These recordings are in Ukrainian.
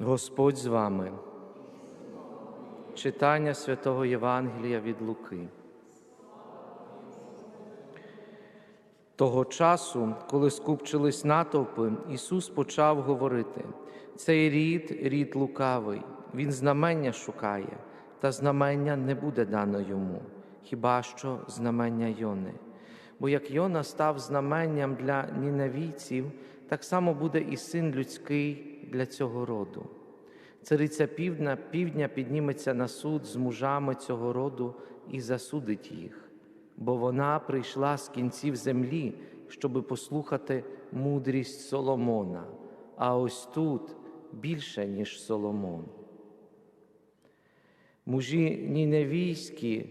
Господь з вами. Читання святого Євангелія від Луки. Того часу, коли скупчились натовпи, Ісус почав говорити: цей рід, рід лукавий, він знамення шукає, та знамення не буде дано йому, хіба що знамення Йони. Бо як Йона став знаменням для ніневійців, так само буде і син людський для цього роду. Цариця півдня, півдня підніметься на суд з мужами цього роду і засудить їх, бо вона прийшла з кінців землі, щоби послухати мудрість Соломона, а ось тут більше, ніж Соломон. Мужі ніневійські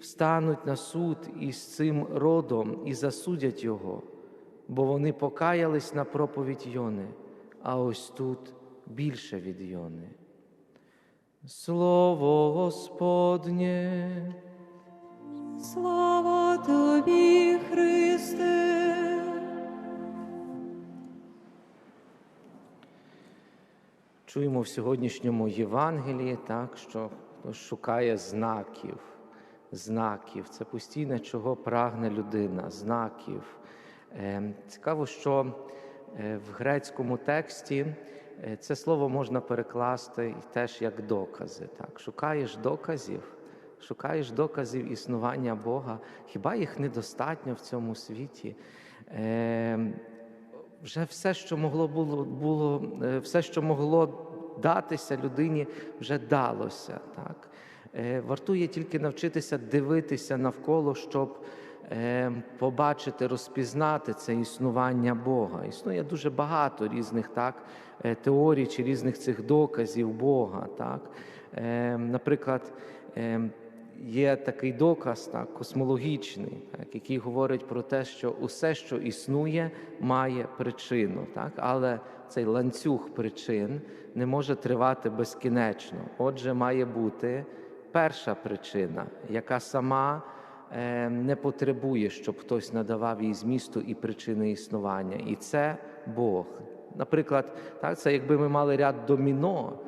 встануть на суд із цим родом і засудять його, бо вони покаялись на проповідь Йони, а ось тут більше від Йони. Слово Господнє. Слава тобі, Христе. Чуємо в сьогоднішньому Євангелії, так, що шукає знаків. Знаків це постійне, чого прагне людина, знаків. Е, Цікаво, що в грецькому тексті е, це слово можна перекласти теж як докази. Так? Шукаєш доказів, шукаєш доказів існування Бога. Хіба їх недостатньо в цьому світі? Е, вже все, що могло було, було е, все, що могло датися людині, вже далося. Так? Е, Вартує тільки навчитися дивитися навколо, щоб е, побачити, розпізнати це існування Бога. Існує дуже багато різних так, е, теорій чи різних цих доказів Бога. Так? Е, Наприклад, е, є такий доказ, так, космологічний, так, який говорить про те, що усе, що існує, має причину. Так? Але цей ланцюг причин не може тривати безкінечно. Отже, має бути перша причина, яка сама не потребує, щоб хтось надавав їй змісту і причини існування. І це Бог. Наприклад, так, це якби ми мали ряд доміно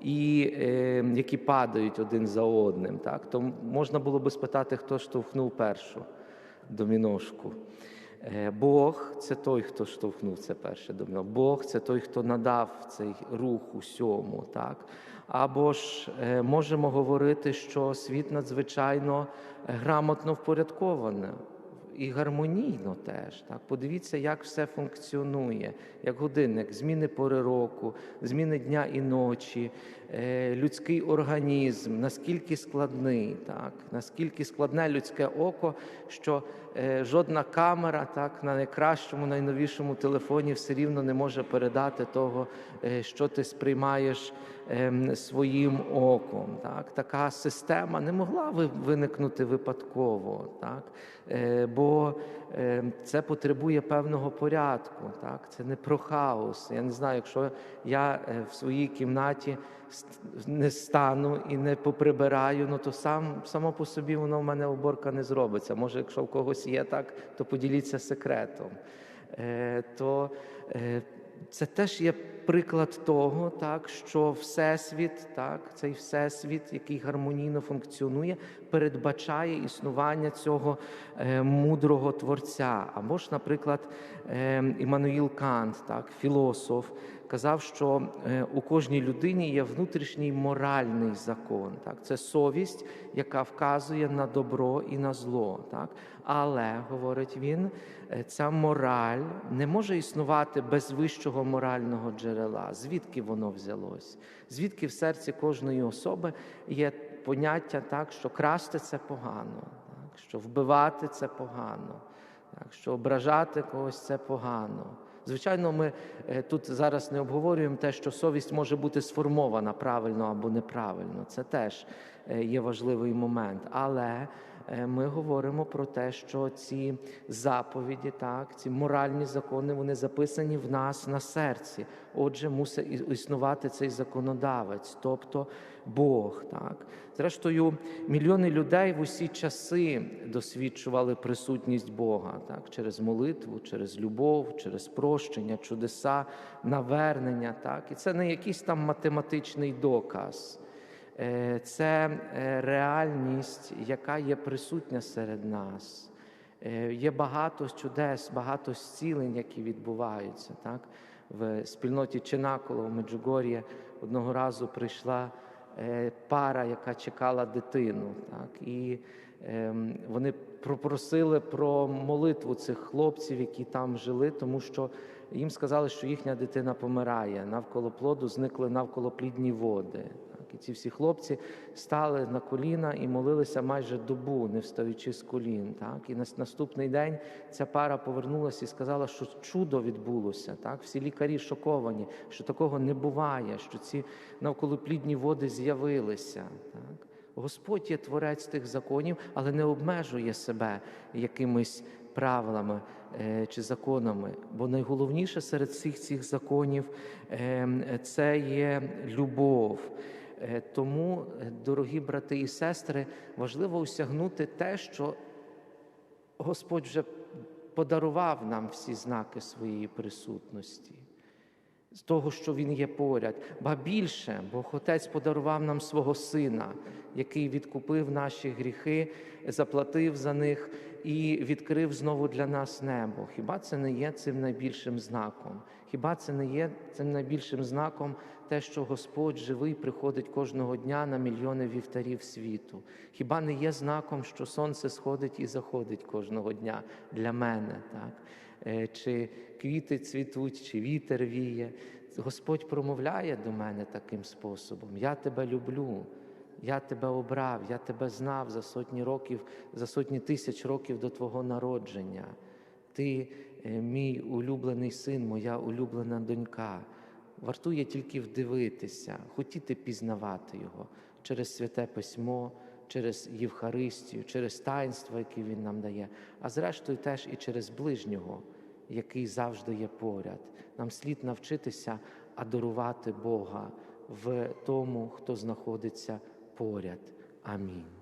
і е, які падають один за одним. Так? То можна було би спитати, хто штовхнув першу доміношку. Е, Бог це той, хто штовхнув це перше доміно. Бог це той, хто надав цей рух усьому. Так? Або ж е, можемо говорити, що світ надзвичайно е, грамотно впорядкований і гармонійно теж. Так? Подивіться, як все функціонує, як годинник, зміни пори року, зміни дня і ночі, людський організм, наскільки складний, так? наскільки складне людське око, що жодна камера так, на найкращому, найновішому телефоні все рівно не може передати того, е, що ти сприймаєш ем, своїм оком. Так? Така система не могла ви- виникнути випадково, так? Е, бо е, це потребує певного порядку. Так? Це не про хаос. Я не знаю, якщо я е, в своїй кімнаті не стану і не поприбираю, ну то сам, само по собі воно в мене уборка не зробиться. Може, якщо в когось є так, то поділіться секретом. Е, то е, це теж є приклад того, так, що Всесвіт, так, цей Всесвіт, який гармонійно функціонує, передбачає існування цього е, мудрого творця. Або ж, наприклад, Іммануїл Кант, так, філософ, казав, що е, у кожній людині є внутрішній моральний закон. Так? Це совість, яка вказує на добро і на зло. Так? Але, говорить він, е, ця мораль не може існувати без вищого морального джерела. Звідки воно взялось? Звідки в серці кожної особи є поняття так, що красти це погано, так? що вбивати це погано, так? що ображати когось це погано. Звичайно, ми е, тут зараз не обговорюємо те, що совість може бути сформована правильно або неправильно. Це теж е, є важливий момент. Але ми говоримо про те, що ці заповіді, так, ці моральні закони, вони записані в нас на серці. Отже, мусить існувати цей законодавець, тобто Бог. Так. Зрештою, мільйони людей в усі часи досвідчували присутність Бога так, через молитву, через любов, через прощення, чудеса, навернення. Так. І це не якийсь там математичний доказ. Е, Це е, реальність, яка є присутня серед нас. Е, Є багато чудес, багато зцілень, які відбуваються. Так? В спільноті Чинаколо в Меджугор'ї одного разу прийшла пара, яка чекала дитину. Так? І ем, вони попросили про молитву цих хлопців, які там жили, тому що їм сказали, що їхня дитина помирає. Навколо плоду зникли навколоплідні води. І ці всі хлопці стали на коліна і молилися майже добу, не встаючи з колін. Так, і на наступний день ця пара повернулася і сказала, що чудо відбулося. Так, всі лікарі шоковані, що такого не буває, що ці навколоплідні води з'явилися. Так. Господь є творець тих законів, але не обмежує себе якимись правилами е, чи законами. Бо найголовніше серед всіх цих законів е, це є любов. Е, Тому, е, дорогі брати і сестри, важливо осягнути те, що Господь вже подарував нам всі знаки своєї присутності. З того, що Він є поряд, ба більше, Бог Отець подарував нам свого Сина, який відкупив наші гріхи, заплатив за них і відкрив знову для нас небо. Хіба це не є цим найбільшим знаком? Хіба це не є цим найбільшим знаком те, що Господь живий приходить кожного дня на мільйони вівтарів світу? Хіба не є знаком, що сонце сходить і заходить кожного дня для мене? Так? Е, Чи квіти цвітуть, чи вітер віє? Господь промовляє до мене таким способом: Я тебе люблю. Я тебе обрав, я тебе знав за сотні років, за сотні тисяч років до Твого народження. Ти е, мій улюблений син, моя улюблена донька. Вартує тільки вдивитися, хотіти пізнавати Його через святе письмо, через Євхаристію, через таїнство, яке Він нам дає, а зрештою теж і через ближнього, який завжди є поряд. Нам слід навчитися адорувати Бога в тому, хто знаходиться поряд. Амінь.